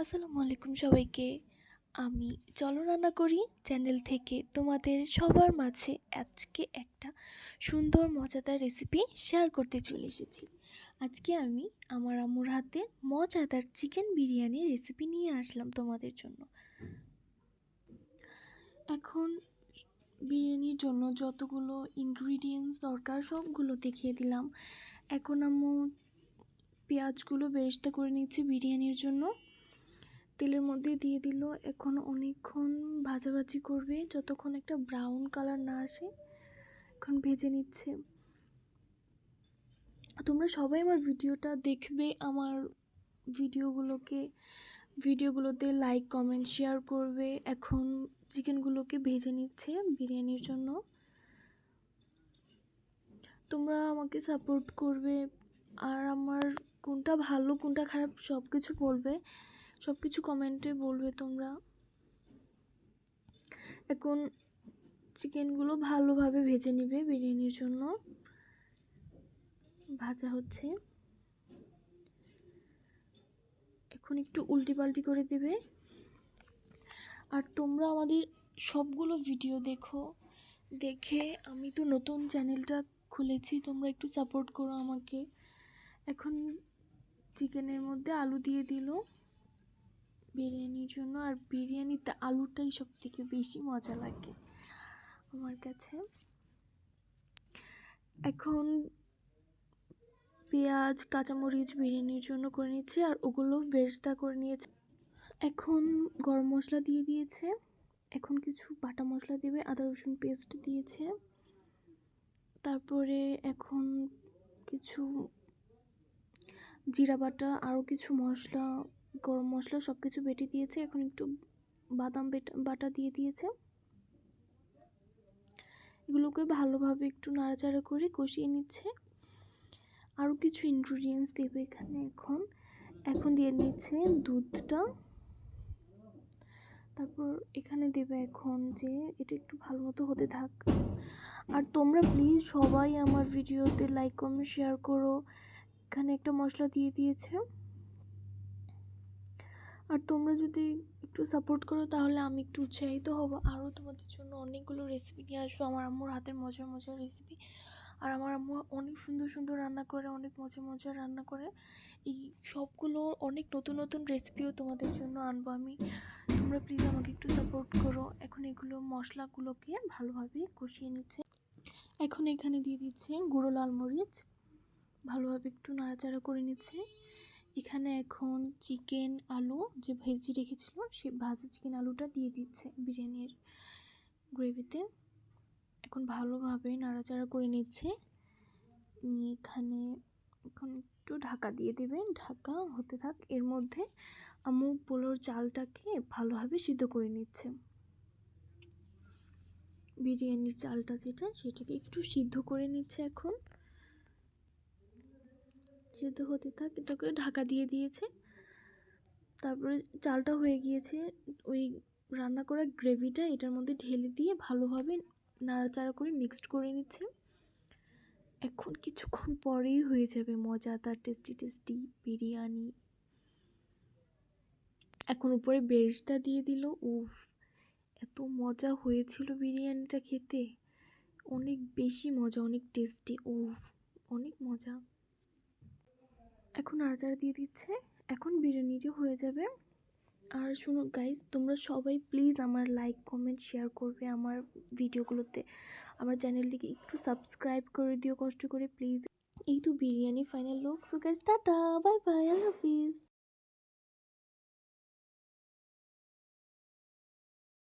আসসালামু আলাইকুম সবাইকে। আমি চলো রান্না করি চ্যানেল থেকে তোমাদের সবার মাঝে আজকে একটা সুন্দর, মজাদার রেসিপি শেয়ার করতে চলে এসেছি। আজকে আমি আমার আম্মুর হাতে মজাদার চিকেন বিরিয়ানি রেসিপি নিয়ে আসলাম তোমাদের জন্য। এখন বিরিয়ানির জন্য যতগুলো ইনগ্রিডিয়েন্টস দরকার সবগুলো দেখিয়ে দিলাম। এখন আম্মু পেঁয়াজগুলো বেরেস্তা করে নিচ্ছি বিরিয়ানির জন্য। তেলের মধ্যে দিয়ে দিল। এখন অনেকক্ষণ ভাজাভাজি করবে। যতক্ষণ একটা ব্রাউন কালার না আসে, এখন ভেজে নিচ্ছে। তোমরা সবাই আমার ভিডিওটা দেখবে, আমার ভিডিওগুলোকে, ভিডিওগুলোতে লাইক কমেন্ট শেয়ার করবে। এখন চিকেনগুলোকে ভেজে নিচ্ছে বিরিয়ানির জন্য। তোমরা আমাকে সাপোর্ট করবে। আর আমার কোনটা ভালো, কোনটা খারাপ সব কিছু বলবে। সব কিছু কমেন্টে বলবে তোমরা। এখন চিকেনগুলো ভালোভাবে ভেজে নিবে বিরিয়ানির জন্য। ভাজা হচ্ছে। এখন একটু উল্টি পাল্টি করে দেবে। আর তোমরা আমাদের সবগুলো ভিডিও দেখো। দেখে আমি তো নতুন চ্যানেলটা খুলেছি, তোমরা একটু সাপোর্ট করো আমাকে। এখন চিকেনের মধ্যে আলু দিয়ে দিল। বিরিয়ানির জন্য, আর বিরিয়ানিতে আলুটাই সব থেকে বেশি মজা লাগে আমার কাছে। এখন পেঁয়াজ, কাঁচামরিচ বিরিয়ানির জন্য করে নিচ্ছে, আর ওগুলো বেরেস্তা করে নিয়েছে। এখন গরম মশলা দিয়ে দিয়েছে, এখন কিছু বাটা মশলা দেবে, আদা, রসুন পেস্ট দিয়েছে। তারপরে এখন কিছু জিরা বাটা, আরও কিছু মশলা গরম মশলা সব কিছু বেটে দিয়েছে, এখন একটু বাদাম বেটা দিয়ে দিয়েছে। এগুলোকে ভালোভাবে একটু নাড়াচাড়া করে কষিয়ে নিচ্ছে। আরও কিছু ইনগ্রিডিয়েন্টস দেবে এখানে এখন। এখন দিয়ে নিচ্ছে দুধটা। তারপর এখানে দেবে এখন যে এটা একটু ভালো মতো হতে থাক। আর তোমরা প্লিজ সবাই আমার ভিডিওতে লাইক কমেন্ট শেয়ার করো। এখানে একটা মশলা দিয়ে দিয়েছে। আর তোমরা যদি একটু সাপোর্ট করো, তাহলে আমি একটু উৎসাহিত হব। আরও তোমাদের জন্য অনেকগুলো রেসিপি নিয়ে আসব। আমার আম্মুর হাতের মজার মজার রেসিপি আর আমার আম্মু অনেক সুন্দর সুন্দর রান্না করে, অনেক মজার মজার রান্না করে। এই সবগুলো অনেক নতুন নতুন রেসিপিও তোমাদের জন্য আনব আমি। তোমরা প্লিজ আমাকে একটু সাপোর্ট করো। এখন এগুলো মশলাগুলোকে ভালোভাবে কষিয়ে নিচ্ছে। এখন এখানে দিয়ে দিচ্ছে গুঁড়ো লাল মরিচ। ভালোভাবে একটু নাড়াচাড়া করে নিচ্ছে। এখানে এখন চিকেন আলু যে ভেজি রেখেছিল সেই ভাজা চিকেন আলুটা দিয়ে দিচ্ছে বিরিয়ানির গ্রেভিতে। এখন ভালোভাবে নাড়াচাড়া করে নিচ্ছে। নিয়ে এখানে এখন একটু ঢাকা দিয়ে দেবেন ঢাকা হতে থাক, এর মধ্যে আমু পোলোর চালটাকে ভালোভাবে সিদ্ধ করে নিচ্ছে। বিরিয়ানির চালটা যেটা, সেটাকে একটু সিদ্ধ করে নিচ্ছে এখন। সিদ্ধ হতে থাক, এটাকে ঢাকা দিয়ে দিয়েছে। তারপরে চালটা হয়ে গিয়েছে। ওই রান্না করা গ্রেভিটা এটার মধ্যে ঢেলে দিয়ে ভালোভাবে নাড়াচাড়া করে মিক্সড করে নিচ্ছে। এখন কিছুক্ষণ পরেই হয়ে যাবে মজাদার টেস্টি টেস্টি বিরিয়ানি। এখন উপরে বেরেস্তা দিয়ে দিল। উফ, এত মজা হয়েছিল বিরিয়ানিটা খেতে। অনেক বেশি মজা, অনেক টেস্টি উফ, অনেক মজা। এখন আচার দিয়ে দিচ্ছে। এখন বিরিয়ানিটা হয়ে যাবে। আর শুনো গাইজ তোমরা সবাই প্লিজ আমার লাইক কমেন্ট শেয়ার করবে আমার ভিডিওগুলোতে আমার চ্যানেলটিকে একটু সাবস্ক্রাইব করে দিও, কষ্ট করে প্লিজ এই তো বিরিয়ানি ফাইনাল লোক so guys tata. Bye bye আল্লাহ হাফিজ